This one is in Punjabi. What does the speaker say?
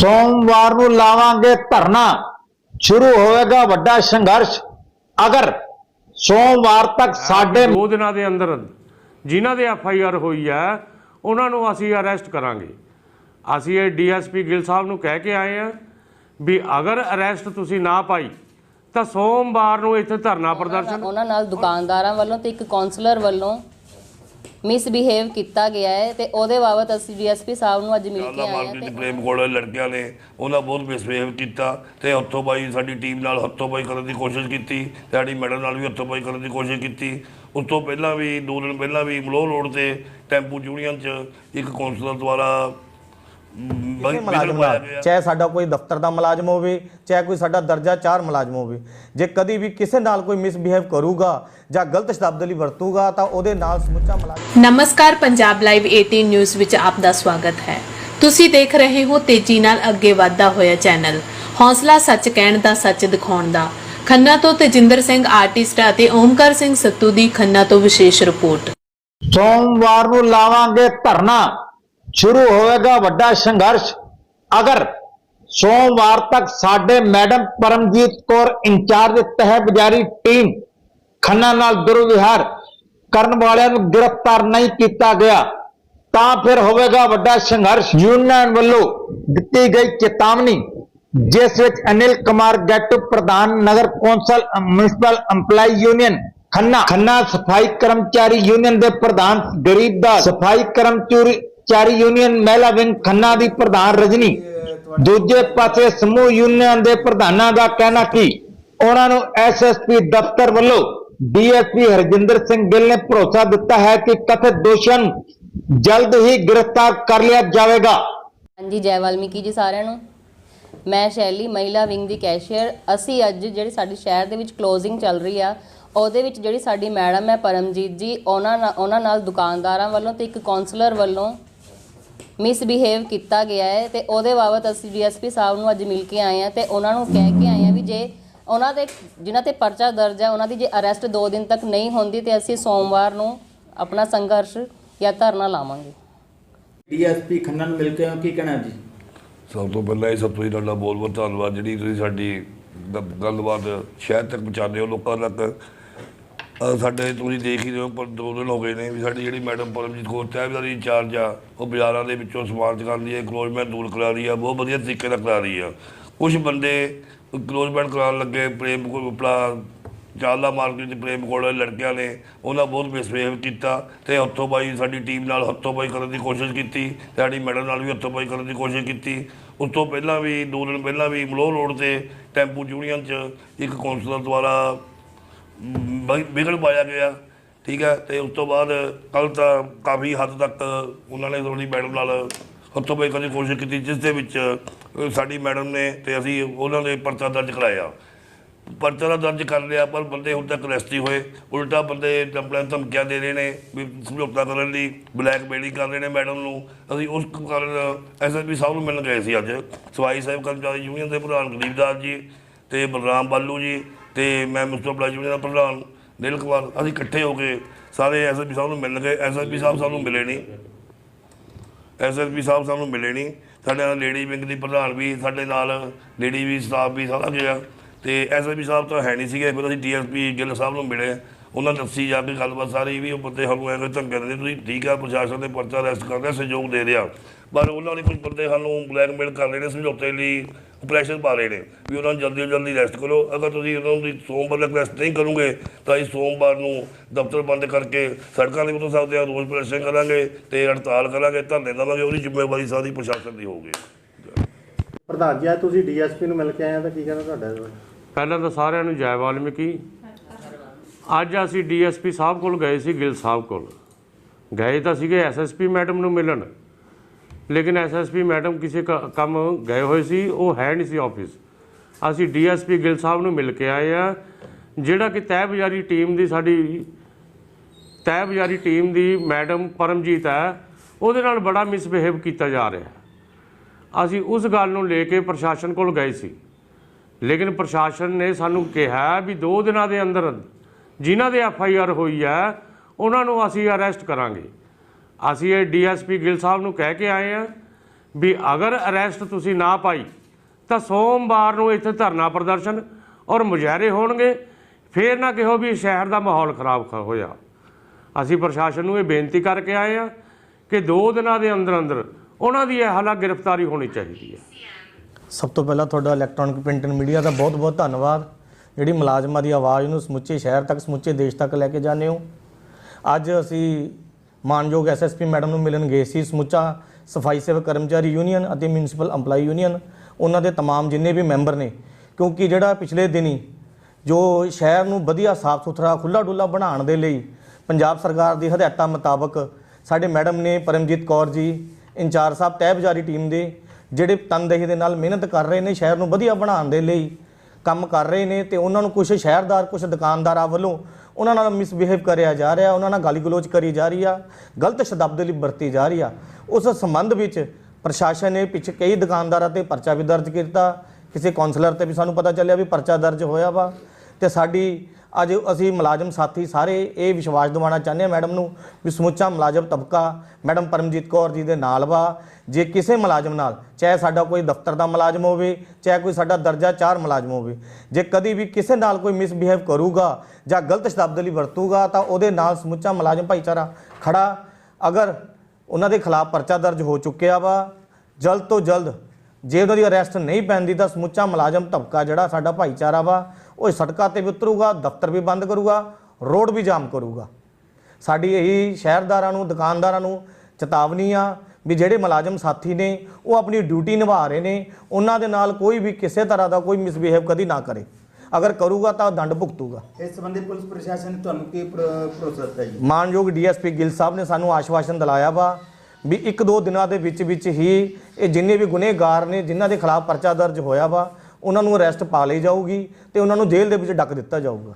ਸੋਮਵਾਰ ਨੂੰ ਲਾਵਾਂਗੇ ਧਰਨਾ। ਸ਼ੁਰੂ ਹੋਵੇਗਾ ਵੱਡਾ ਸੰਘਰਸ਼। ਅਗਰ ਸੋਮਵਾਰ ਤੱਕ ਸਾਡੇ ਦੋ ਦਿਨਾਂ ਦੇ ਅੰਦਰ ਜਿਨ੍ਹਾਂ ਦੇ ਐਫ ਆਈ ਆਰ ਹੋਈ ਹੈ ਉਹਨਾਂ ਨੂੰ ਅਸੀਂ ਅਰੈਸਟ ਕਰਾਂਗੇ। ਅਸੀਂ ਇਹ ਡੀਐਸਪੀ ਗਿੱਲ ਸਾਹਿਬ ਨੂੰ ਕਹਿ ਕੇ ਆਏ ਆ ਵੀ ਅਗਰ ਅਰੈਸਟ ਤੁਸੀਂ ਨਾ ਪਾਈ ਤਾਂ ਸੋਮਵਾਰ ਨੂੰ ਇੱਥੇ ਧਰਨਾ ਪ੍ਰਦਰਸ਼ਨ ਉਹਨਾਂ ਨਾਲ ਦੁਕਾਨਦਾਰਾਂ ਵੱਲੋਂ ਤੇ ਇੱਕ ਕਾਉਂਸਲਰ ਵੱਲੋਂ ਮਿਸਬਿਹੇਵ ਕੀਤਾ ਗਿਆ ਹੈ ਤੇ ਉਹਦੇ ਬਾਬਤ ਅਸੀਂ ਡੀਐਸਪੀ ਸਾਹਿਬ ਨੂੰ ਅੱਜ ਮਿਲ ਕੇ ਆਏ ਹਾਂ ਮਾਰਕੀਟ ਤੇ ਦੇ ਪ੍ਰੇਮ ਕੋਲ ਲੜਕਿਆਂ ਨੇ ਉਹਨਾਂ ਬਹੁਤ ਮਿਸਬਿਹੇਵ ਕੀਤਾ ਤੇ ਹੱਥੋਂ ਬਾਈ ਸਾਡੀ ਟੀਮ ਨਾਲ ਹੱਥੋਂ ਬਾਈ ਕਰਨ ਦੀ ਕੋਸ਼ਿਸ਼ ਕੀਤੀ ਸਾਡੀ ਮੈਡਮ ਨਾਲ ਵੀ ਹੱਥੋਂ ਬਾਈ ਕਰਨ ਦੀ ਕੋਸ਼ਿਸ਼ ਕੀਤੀ। ਉਸ ਤੋਂ ਪਹਿਲਾਂ ਵੀ ਦੋ ਦਿਨ ਪਹਿਲਾਂ ਵੀ ਮਲੋਹ ਰੋਡ ਤੇ ਟੈਂਪੂ ਯੂਨੀਅਨ 'ਚ ਇੱਕ ਕਾਉਂਸਲਰ ਦੁਆਰਾ ਕਿਸੇ ਮੁਲਾਜ਼ਮ ਨਾਲ ਚਾਹੇ ਸਾਡਾ ਕੋਈ ਦਫ਼ਤਰ ਦਾ ਮੁਲਾਜ਼ਮ ਹੋਵੇ ਚਾਹੇ ਕੋਈ ਸਾਡਾ ਦਰਜਾ 4 ਮੁਲਾਜ਼ਮ ਹੋਵੇ ਜੇ ਕਦੀ ਵੀ ਕਿਸੇ ਨਾਲ ਕੋਈ ਮਿਸਬਿਹੇਵ ਕਰੂਗਾ ਜਾਂ ਗਲਤ ਸ਼ਬਦਾਵਲੀ ਵਰਤੂਗਾ ਤਾਂ ਉਹਦੇ ਨਾਲ ਸਮੁੱਚਾ ਮੁਲਾਜ਼ਮ ਨਮਸਕਾਰ ਪੰਜਾਬ ਲਾਈਵ 18 ਨਿਊਜ਼ ਵਿੱਚ ਆਪ ਦਾ ਸਵਾਗਤ ਹੈ। ਤੁਸੀਂ ਦੇਖ ਰਹੇ ਹੋ ਤੇਜ਼ੀ ਨਾਲ ਅੱਗੇ ਵਧਦਾ ਹੋਇਆ ਚੈਨਲ। ਹੌਸਲਾ ਸੱਚ ਕਹਿਣ ਦਾ ਸੱਚ ਦਿਖਾਉਣ ਦਾ। ਖੰਨਾ ਤੋਂ ਤੇਜਿੰਦਰ ਸਿੰਘ ਆਰਟਿਸਟ ਅਤੇ ਓਮਕਾਰ ਸਿੰਘ ਸੱਤੂ ਦੀ ਖੰਨਾ ਤੋਂ ਵਿਸ਼ੇਸ਼ ਰਿਪੋਰਟ। ਸੋਮਵਾਰ ਨੂੰ ਲਾਵਾਂਗੇ ਧਰਨਾ। ਸ਼ੁਰੂ ਹੋਵੇਗਾ ਵੱਡਾ ਸੰਘਰਸ਼। ਅਗਰ ਸੋਮਵਾਰ ਤੱਕ ਸਾਡੇ ਮੈਡਮ ਪਰਮਜੀਤ ਕੌਰ ਇੰਚਾਰਜ ਤਹਿ ਟੀਮ ਖੰਨਾ ਨਾਲ ਦੁਰਵਿਹਾਰ ਕਰਨ ਵਾਲਿਆਂ ਨੂੰ ਗ੍ਰਿਫਤਾਰ ਨਹੀਂ ਕੀਤਾ ਗਿਆ, ਤਾਂ ਫਿਰ ਹੋਵੇਗਾ ਵੱਡਾ ਸੰਘਰਸ਼। ਯੂਨੀਅਨ ਵੱਲੋਂ ਦਿੱਤੀ ਗਈ ਚੇਤਾਵਨੀ, ਜਿਸ ਵਿੱਚ ਅਨਿਲ ਕੁਮਾਰ ਗੱਟ, ਪ੍ਰਧਾਨ ਨਗਰ council, municipal EMPLOYE union, Khanna Khanna ਸਫ਼ਾਈ ਕਰਮਚਾਰੀ ਯੂਨੀਅਨ ਦੇ ਪ੍ਰਧਾਨ ਗਰੀਬ ਦਾ ਸਫ਼ਾਈ ਕਰਮਚਾਰੀ ਯੂਨੀਅਨ ਮਹਿਲਾ ਵਿੰਗ ਖੰਨਾ ਦੀ ਪ੍ਰਧਾਨ ਰਜਨੀ, ਦੂਜੇ ਪਾਸੇ ਸਮੂਹ ਯੂਨੀਅਨ ਦੇ ਪ੍ਰਧਾਨਾਂ ਦਾ ਕਹਿਣਾ ਕਿ? ਉਹਨਾਂ ਨੂੰ ਐਸਐਸਪੀ ਦਫ਼ਤਰ ਵੱਲੋਂ ਡੀਐਸਪੀ ਹਰਜਿੰਦਰ ਸਿੰਘ ਗਿੱਲ ਨੇ ਭਰੋਸਾ ਦਿੱਤਾ ਹੈ ਕਿ ਕਥਿਤ ਦੋਸ਼ੀਆਂ ਨੂੰ ਜਲਦ ਹੀ ਗ੍ਰਿਫਤਾਰ ਕਰ ਲਿਆ ਜਾਵੇਗਾ। ਹਾਂਜੀ, ਜੈ ਵਾਲਮੀਕੀ ਜੀ ਸਾਰਿਆਂ ਨੂੰ। ਮੈਂ ਸ਼ੈਲੀ ਮਹਿਲਾ ਵਿੰਗ ਦੀ ਕੈਸ਼ੀਅਰ ਅਸੀਂ ਅੱਜ ਜਿਹੜੀ ਸਾਡੇ ਸ਼ਹਿਰ ਦੇ ਵਿੱਚ ਕਲੋਜ਼ਿੰਗ ਚੱਲ ਰਹੀ ਆ, ਉਹਦੇ ਵਿੱਚ ਜਿਹੜੀ ਸਾਡੀ ਮੈਡਮ ਹੈ ਪਰਮਜੀਤ ਜੀ, ਉਹਨਾਂ ਨਾਲ ਉਹਨਾਂ ਨਾਲ ਦੁਕਾਨਦਾਰਾਂ ਵੱਲੋਂ ਤੇ ਇੱਕ ਕਾਉਂਸਲਰ ਵੱਲੋਂ ਮਿਸਬਿਹੇਵ ਕੀਤਾ ਗਿਆ ਹੈ ਤੇ ਉਹਦੇ ਬਾਬਤ ਅਸੀਂ ਡੀਐਸਪੀ ਸਾਹਿਬ ਨੂੰ ਅੱਜ ਮਿਲ ਕੇ ਆਏ ਹਾਂ ਤੇ ਉਹਨਾਂ ਨੂੰ ਕਹਿ ਕੇ ਆਏ ਹਾਂ ਵੀ ਜੇ ਉਹਨਾਂ ਦੇ ਜਿਨ੍ਹਾਂ ਤੇ ਪਰਚਾ ਦਰਜ ਹੈ ਉਹਨਾਂ ਦੀ ਜੇ ਅਰੈਸਟ 2 ਦਿਨ ਤੱਕ ਨਹੀਂ ਹੁੰਦੀ ਤੇ ਅਸੀਂ ਸੋਮਵਾਰ ਨੂੰ ਆਪਣਾ ਸੰਘਰਸ਼ ਜਾਂ ਧਰਨਾ ਲਾਵਾਂਗੇ। ਡੀਐਸਪੀ ਖੰਨਾ ਨੂੰ ਮਿਲ ਕੇ ਆਏ ਹੋ, ਕੀ ਕਹਿਣਾ ਜੀ? ਸਭ ਤੋਂ ਪਹਿਲਾਂ ਇਹ ਸਭ ਤੋਂ ਹੀ ਤੁਹਾਡਾ ਬਹੁਤ ਬਹੁਤ ਧੰਨਵਾਦ। ਜਿਹੜੀ ਤੁਸੀਂ ਸਾਡੀ ਗ- ਗੱਲਬਾਤ ਸ਼ਹਿਰ ਤੱਕ ਪਹੁੰਚਾਉਂਦੇ ਹੋ ਲੋਕਾਂ ਤੱਕ ਸਾਡੇ ਤੁਸੀਂ ਦੇਖ ਹੀ ਰਹੇ ਹੋ, ਪਰ ਦੋ ਦਿਨ ਹੋ ਗਏ ਨੇ ਵੀ ਸਾਡੀ ਜਿਹੜੀ ਮੈਡਮ ਪਰਮਜੀਤ ਕੌਰ ਸਾਹਿਬਜ਼ਾਦੀ ਇੰਚਾਰਜ ਆ, ਉਹ ਬਾਜ਼ਾਰਾਂ ਦੇ ਵਿੱਚੋਂ ਸਮਾਨ ਚੁਕਾਉਂਦੀ ਹੈ ਕਲੋਜ਼ਮੈਂਟ ਦੂਰ ਕਰਾ ਰਹੀ ਆ, ਬਹੁਤ ਵਧੀਆ ਤਰੀਕੇ ਨਾਲ ਕਰਾ ਰਹੀ ਆ। ਕੁਝ ਬੰਦੇ ਕਲੋਜ਼ਮੈਂਟ ਕਰਾਉਣ ਲੱਗੇ, ਪ੍ਰੇਮ ਕੋਲ ਆਪਣਾ ਚਾਲਾ ਮਾਰਕੀਟ ਦੇ ਪ੍ਰੇਮ ਕੋਲ ਲੜਕਿਆਂ ਨੇ, ਉਹਨਾਂ ਬਹੁਤ ਮਿਸਬਿਹੇਵ ਕੀਤਾ ਤੇ ਹੱਥੋਂ ਬਾਈ ਸਾਡੀ ਟੀਮ ਨਾਲ ਹੱਥੋਂ ਬਾਈ ਕਰਨ ਦੀ ਕੋਸ਼ਿਸ਼ ਕੀਤੀ, ਸਾਡੀ ਮੈਡਮ ਨਾਲ ਵੀ ਹੱਥੋਂ ਬਾਈ ਕਰਨ ਦੀ ਕੋਸ਼ਿਸ਼ ਕੀਤੀ। ਉਸ ਤੋਂ ਪਹਿਲਾਂ ਵੀ, ਦੋ ਦਿਨ ਪਹਿਲਾਂ ਵੀ ਮਲੋਹ ਰੋਡ ਤੇ ਟੈਂਪੂ ਯੂਨੀਅਨ 'ਚ ਇੱਕ ਕੌਂਸਲਰ ਦੁਆਰਾ ਵਿਗੜ ਪਾਇਆ ਗਿਆ, ਠੀਕ ਹੈ, ਤੇ ਉਸ ਤੋਂ ਬਾਅਦ ਕੱਲ ਤਾਂ ਕਾਫੀ ਹੱਦ ਤੱਕ ਉਹਨਾਂ ਨੇ ਥੋੜੀ ਮੈਡਮ ਨਾਲ ਹੱਥੋਂ ਬਾਈ ਕਰਨ ਦੀ ਕੋਸ਼ਿਸ਼ ਕੀਤੀ, ਜਿਸ ਦੇ ਵਿੱਚ ਸਾਡੀ ਮੈਡਮ ਨੇ ਤੇ ਅਸੀਂ ਉਹਨਾਂ ਦੇ ਪਰਚਾ ਦਰਜ ਕਰਾਇਆ। ਪਰਚਾ ਤਾਂ ਦਰਜ ਕਰ ਲਿਆ, ਪਰ ਬੰਦੇ ਹੁਣ ਤੱਕ ਅਰੈਸਟ ਨਹੀਂ ਹੋਏ। ਉਲਟਾ ਬੰਦੇ ਕੰਪਲੇਨ ਧਮਕੀਆਂ ਦੇ ਰਹੇ ਨੇ, ਵੀ ਸਮਝੌਤਾ ਕਰਨ ਲਈ ਬਲੈਕਮੇਲਿੰਗ ਕਰ ਰਹੇ ਨੇ ਮੈਡਮ ਨੂੰ। ਅਸੀਂ ਉਸ ਕਾਰਨ ਐਸਐਸਪੀ ਸਾਹਿਬ ਨੂੰ ਮਿਲਣ ਗਏ ਸੀ ਅੱਜ। ਸਵਾਈ ਸਾਹਿਬ ਕਰਮਚਾਰੀ ਯੂਨੀਅਨ ਦੇ ਪ੍ਰਧਾਨ ਗਰੀਬਦਾਸ ਜੀ ਤੇ ਬਲਰਾਮ ਬਾਲੂ ਜੀ। ਤੇ ਮੈਂ ਮੁਸਤਫਾ ਯੂਨੀਅਨ ਦਾ ਪ੍ਰਧਾਨ ਦਿਲ ਕੁਮਾਰ, ਅਸੀਂ ਇਕੱਠੇ ਹੋ ਕੇ ਸਾਰੇ ਐਸਐਸਪੀ ਸਾਹਿਬ ਨੂੰ ਮਿਲਣ ਗਏ। ਐਸਐਸਪੀ ਸਾਹਿਬ ਸਾਨੂੰ ਮਿਲੇ ਨਹੀਂ ਐਸਐਸਪੀ ਸਾਹਿਬ ਸਾਨੂੰ ਮਿਲੇ ਨਹੀਂ ਸਾਡੇ ਨਾਲ ਲੇਡੀ ਵਿੰਗ ਦੀ ਪ੍ਰਧਾਨ ਵੀ, ਸਾਡੇ ਨਾਲ ਲੇਡੀ ਵੀ ਸਟਾਫ ਵੀ ਸਾਰਾ ਗਿਆ ਤੇ ਐਸਐਸਪੀ ਸਾਹਿਬ ਤਾਂ ਹੈ ਨਹੀਂ ਸੀਗੇ, ਫਿਰ ਅਸੀਂ ਡੀਐਸਪੀ ਗਿੱਲ ਸਾਹਿਬ ਨੂੰ ਮਿਲੇ। ਉਹਨਾਂ ਨੇ ਦੱਸੀ ਜਾ ਕੇ ਗੱਲਬਾਤ ਸਾਰੀ ਵੀ ਉਹ ਬੰਦੇ ਸਾਨੂੰ ਐਵੇਂ ਧਮਕੇ ਦਿੰਦੇ ਤੁਸੀਂ ਠੀਕ ਆ ਪ੍ਰਸ਼ਾਸਨ ਦੇ ਪਰਚਾ ਅਰੈਸਟ ਕਰ ਰਿਹਾ ਸਹਿਯੋਗ ਦੇ ਰਿਹਾ। ਪਰ ਉਹਨਾਂ ਨੇ ਕੁਝ ਬੰਦੇ ਸਾਨੂੰ ਬਲੈਕਮੇਲ ਕਰ ਰਹੇ ਨੇ ਸਮਝੌਤੇ ਲਈ ਪ੍ਰੈਸ਼ਰ ਪਾ ਰਹੇ ਨੇ ਵੀ ਉਹਨਾਂ ਨੂੰ ਜਲਦੀ ਤੋਂ ਜਲਦੀ ਅਰੈਸਟ ਕਰੋ। ਅਗਰ ਤੁਸੀਂ ਉਹਨਾਂ ਨੂੰ ਸੋਮਵਾਰ ਤੱਕ ਅਰੈਸਟ ਨਹੀਂ ਕਰੋਗੇ ਤਾਂ ਅਸੀਂ ਸੋਮਵਾਰ ਨੂੰ ਦਫ਼ਤਰ ਬੰਦ ਕਰਕੇ ਸੜਕਾਂ ਤੇ ਉਤਰ ਸਕਦੇ ਹਾਂ ਰੋਜ਼ ਪ੍ਰਦਰਸ਼ਨ ਕਰਾਂਗੇ ਤੇ ਹੜਤਾਲ ਕਰਾਂਗੇ ਧਰਨੇ ਦੇਵਾਂਗੇ ਉਹਦੀ ਜ਼ਿੰਮੇਵਾਰੀ ਸਾਰੀ ਪ੍ਰਸ਼ਾਸਨ ਦੀ ਹੋਊਗੀ। ਪ੍ਰਧਾਨ ਜੀ ਅੱਜ ਤੁਸੀਂ ਡੀਐਸਪੀ ਨੂੰ ਮਿਲ ਕੇ ਆਏ ਆ ਤਾਂ ਕੀ ਕਹਿਣਾ ਤੁਹਾਡਾ? ਪਹਿਲਾਂ ਤਾਂ ਸਾਰਿਆਂ ਨੂੰ ਜੈ ਵਾਲਮੀਕੀ। ਅੱਜ ਅਸੀਂ ਡੀਐਸਪੀ ਸਾਹਿਬ ਕੋਲ ਗਏ ਸੀ, ਗਿੱਲ ਸਾਹਿਬ ਕੋਲ। ਗਏ ਤਾਂ ਸੀਗੇ ਐਸਐਸਪੀ ਮੈਡਮ ਨੂੰ ਮਿਲਣ, ਲੇਕਿਨ ਐਸਐਸਪੀ ਮੈਡਮ ਕਿਸੇ ਕ- ਕੰਮ ਗਏ ਹੋਏ ਸੀ, ਉਹ ਹੈ ਨਹੀਂ ਸੀ ਆਫਿਸ। ਅਸੀਂ ਡੀਐਸਪੀ ਗਿੱਲ ਸਾਹਿਬ ਨੂੰ ਮਿਲ ਕੇ ਆਏ ਆ, ਜਿਹੜਾ ਕਿ ਤਹਿ ਬਜ਼ਾਰੀ ਟੀਮ ਦੀ ਸਾਡੀ ਤਹਿ ਬਜ਼ਾਰੀ ਟੀਮ ਦੀ ਮੈਡਮ ਪਰਮਜੀਤ ਹੈ, ਉਹਦੇ ਨਾਲ ਬੜਾ ਮਿਸਬਿਹੇਵ ਕੀਤਾ ਜਾ ਰਿਹਾ ਅਸੀਂ ਉਸ ਗੱਲ ਨੂੰ ਲੈ ਕੇ ਪ੍ਰਸ਼ਾਸਨ ਕੋਲ ਗਏ ਸੀ, ਲੇਕਿਨ ਪ੍ਰਸ਼ਾਸਨ ਨੇ ਸਾਨੂੰ ਕਿਹਾ ਵੀ 2 ਦਿਨਾਂ ਦੇ ਅੰਦਰ ਜਿਨ੍ਹਾਂ ਦੇ ਐਫ ਆਈ ਆਰ ਹੋਈ ਹੈ, ਉਹਨਾਂ ਨੂੰ ਅਸੀਂ ਅਰੈਸਟ ਕਰਾਂਗੇ। ਅਸੀਂ ਇਹ ਡੀਐਸਪੀ ਗਿੱਲ ਸਾਹਿਬ ਨੂੰ ਕਹਿ ਕੇ ਆਏ ਆ ਵੀ ਅਗਰ ਅਰੈਸਟ ਤੁਸੀਂ ਨਾ ਪਾਈ, ਤਾਂ ਸੋਮਵਾਰ ਨੂੰ ਇੱਥੇ ਧਰਨਾ ਪ੍ਰਦਰਸ਼ਨ ਔਰ ਮੁਜ਼ਾਹਰੇ ਹੋਣਗੇ। ਫੇਰ ਨਾ ਕਿਹੋ ਵੀ ਸ਼ਹਿਰ ਦਾ ਮਾਹੌਲ ਖਰਾਬ ਹੋਇਆ। ਅਸੀਂ ਪ੍ਰਸ਼ਾਸਨ ਨੂੰ ਇਹ ਬੇਨਤੀ ਕਰਕੇ ਆਏ ਆ ਕਿ 2 ਦਿਨਾਂ ਦੇ ਅੰਦਰ ਅੰਦਰ ਉਹਨਾਂ ਦੀ ਇਹ ਹਾਲਾ ਗ੍ਰਿਫਤਾਰੀ ਹੋਣੀ ਚਾਹੀਦੀ ਹੈ। ਸਭ ਤੋਂ ਪਹਿਲਾਂ ਤੁਹਾਡਾ ਇਲੈਕਟ੍ਰੋਨਿਕ ਪ੍ਰਿੰਟ ਮੀਡੀਆ ਦਾ ਬਹੁਤ-ਬਹੁਤ ਧੰਨਵਾਦ। ਜਿਹੜੀ ਮੁਲਾਜ਼ਮਾਂ ਦੀ ਆਵਾਜ਼ ਨੂੰ ਸਮੁੱਚੇ ਸ਼ਹਿਰ ਤੱਕ ਸਮੁੱਚੇ ਦੇਸ਼ ਤੱਕ ਲੈ ਕੇ ਜਾਂਦੇ ਹੋ ਅੱਜ ਅਸੀਂ ਮਾਨਯੋਗ ਐਸਐਸਪੀ ਮੈਡਮ ਨੂੰ ਮਿਲਣ ਗਏ ਸੀ ਸਮੁੱਚਾ ਸਫਾਈ ਸੇਵਕ ਕਰਮਚਾਰੀ ਯੂਨੀਅਨ ਅਤੇ ਮਿਊਨਿਸਪਲ EMPLOYE ਯੂਨੀਅਨ ਉਹਨਾਂ ਦੇ तमाम ਜਿੰਨੇ ਵੀ ਮੈਂਬਰ ਨੇ ਕਿਉਂਕਿ ਜਿਹੜਾ ਪਿਛਲੇ ਦਿਨੀ ਜੋ ਸ਼ਹਿਰ ਨੂੰ ਵਧੀਆ ਸਾਫ਼ ਸੁਥਰਾ ਖੁੱਲਾ ਡੁੱਲਾ ਬਣਾਉਣ ਦੇ ਲਈ ਪੰਜਾਬ ਸਰਕਾਰ ਦੀ ਹਦਾਇਤਾਂ ਮੁਤਾਬਕ ਸਾਡੇ ਮੈਡਮ ਨੇ ਪਰਮਜੀਤ ਕੌਰ ਜੀ ਇੰਚਾਰਜ ਸਾਹਿਬ ਤਹਿਬਜ਼ਾਰੀ ਟੀਮ ਦੇ ਜਿਹੜੇ ਤਨਦੇਹੀ ਦੇ ਨਾਲ ਮਿਹਨਤ ਕਰ ਰਹੇ ਨੇ ਸ਼ਹਿਰ ਨੂੰ ਵਧੀਆ ਬਣਾਉਣ ਦੇ ਲਈ ਕੰਮ ਕਰ ਰਹੇ ਨੇ ਤੇ ਉਹਨਾਂ ਨੂੰ ਕੁਝ ਸ਼ਹਿਰਦਾਰ ਕੁਝ ਦੁਕਾਨਦਾਰਾਂ ਵੱਲੋਂ ਉਹਨਾਂ ਨਾਲ ਮਿਸਬਿਹੇਵ ਕਰਿਆ ਜਾ ਰਿਹਾ, ਉਹਨਾਂ ਨਾਲ ਗਾਲੀ ਗਲੋਚ ਕਰੀ ਜਾ ਰਹੀ ਆ, ਗਲਤ ਸ਼ਬਦਾਵਲੀ ਵਰਤੀ ਜਾ ਰਹੀ ਆ। ਉਸ ਸੰਬੰਧ ਵਿੱਚ ਪ੍ਰਸ਼ਾਸਨ ਨੇ ਪਿੱਛੇ ਕਈ ਦੁਕਾਨਦਾਰਾਂ ਤੇ ਪਰਚਾ ਵੀ ਦਰਜ ਕੀਤਾ। ਕਿਸੇ ਕਾਉਂਸਲਰ ਤੇ ਵੀ ਸਾਨੂੰ ਪਤਾ ਚੱਲਿਆ ਵੀ ਪਰਚਾ ਦਰਜ ਹੋਇਆ ਵਾ ਤੇ ਸਾਡੀ ਅੱਜ ਅਸੀਂ ਮੁਲਾਜ਼ਮ ਸਾਥੀ ਸਾਰੇ ਇਹ ਵਿਸ਼ਵਾਸ ਦਿਵਾਉਣਾ ਚਾਹੁੰਦੇ ਹਾਂ ਮੈਡਮ ਨੂੰ ਵੀ ਸਮੁੱਚਾ ਮੁਲਾਜ਼ਮ ਤਬਕਾ, ਮੈਡਮ ਪਰਮਜੀਤ ਕੌਰ ਜੀ ਦੇ ਨਾਲ ਵਾ। ਜੇ ਕਿਸੇ ਮੁਲਾਜ਼ਮ ਨਾਲ, ਚਾਹੇ ਸਾਡਾ ਕੋਈ ਦਫ਼ਤਰ ਦਾ ਮੁਲਾਜ਼ਮ ਹੋਵੇ, ਚਾਹੇ ਕੋਈ ਸਾਡਾ ਦਰਜਾ 4 ਮੁਲਾਜ਼ਮ ਹੋਵੇ, ਜੇ ਕਦੀ ਵੀ ਕਿਸੇ ਨਾਲ ਕੋਈ ਮਿਸਬਿਹੇਵ ਕਰੂਗਾ ਜਾਂ ਗਲਤ ਸ਼ਬਦਾਵਲੀ ਵਰਤੂਗਾ, ਤਾਂ ਉਹਦੇ ਨਾਲ ਸਮੁੱਚਾ ਮੁਲਾਜ਼ਮ ਭਾਈਚਾਰਾ ਖੜਾ। ਅਗਰ ਉਹਨਾਂ ਦੇ ਖਿਲਾਫ ਪਰਚਾ ਦਰਜ ਹੋ ਚੁੱਕਿਆ ਵਾ, ਜਲਦ ਤੋਂ ਜਲਦ ਜੇ ਉਹਨਾਂ ਦੀ ਅਰੈਸਟ ਨਹੀਂ ਪੈਂਦੀ ਤਾਂ ਸਮੁੱਚਾ ਮੁਲਾਜ਼ਮ ਤਬਕਾ ਜਿਹੜਾ ਸਾਡਾ ਭਾਈਚਾਰਾ ਵਾ ਉਹ ਸੜਕਾਂ ਤੇ ਵੀ ਉਤਰੂਗਾ ਦਫ਼ਤਰ ਵੀ ਬੰਦ ਕਰੂਗਾ ਰੋਡ ਵੀ ਜਾਮ ਕਰੂਗਾ। ਸਾਡੀ ਇਹੀ ਸ਼ਹਿਰਦਾਰਾਂ ਨੂੰ ਦੁਕਾਨਦਾਰਾਂ ਨੂੰ ਚੇਤਾਵਨੀ ਆ ਵੀ ਜਿਹੜੇ ਮੁਲਾਜ਼ਮ ਸਾਥੀ ਨੇ ਉਹ ਆਪਣੀ ਡਿਊਟੀ ਨਿਭਾ ਰਹੇ ਨੇ ਉਹਨਾਂ ਦੇ ਨਾਲ ਕੋਈ ਵੀ ਕਿਸੇ ਤਰ੍ਹਾਂ ਦਾ ਕੋਈ ਮਿਸਬਿਹੇਵ ਕਦੀ ਨਾ ਕਰੇ। ਅਗਰ ਕਰੂਗਾ ਤਾਂ ਦੰਡ ਭੁਗਤੂਗਾ। ਇਸ ਸੰਬੰਧੀ ਪੁਲਿਸ ਪ੍ਰਸ਼ਾਸਨ ਨੇ ਤੁਹਾਨੂੰ ਕੀ ਭਰੋ- ਭਰੋਸਾ ਦਿੱਤਾ ਜੀ? ਮਾਨਯੋਗ ਡੀਐਸਪੀ ਗਿੱਲ ਸਾਹਿਬ ਨੇ ਸਾਨੂੰ ਆਸ਼ਵਾਸਨ ਦਿਲਾਇਆ ਵਾ ਵੀ ਇੱਕ ਦੋ ਦਿਨਾਂ ਦੇ ਵਿੱਚ ਵਿੱਚ ਹੀ ਇਹ ਜਿੰਨੇ ਵੀ ਗੁਨੇਗਾਰ ਨੇ, ਜਿਨ੍ਹਾਂ ਦੇ ਖਿਲਾਫ ਪਰਚਾ ਦਰਜ ਹੋਇਆ ਵਾ, ਉਹਨਾਂ ਨੂੰ ਅਰੈਸਟ ਪਾ ਲਈ ਜਾਊਗੀ ਤੇ ਉਹਨਾਂ ਨੂੰ ਜੇਲ੍ਹ ਦੇ ਵਿੱਚ ਡੱਕ ਦਿੱਤਾ ਜਾਊਗਾ।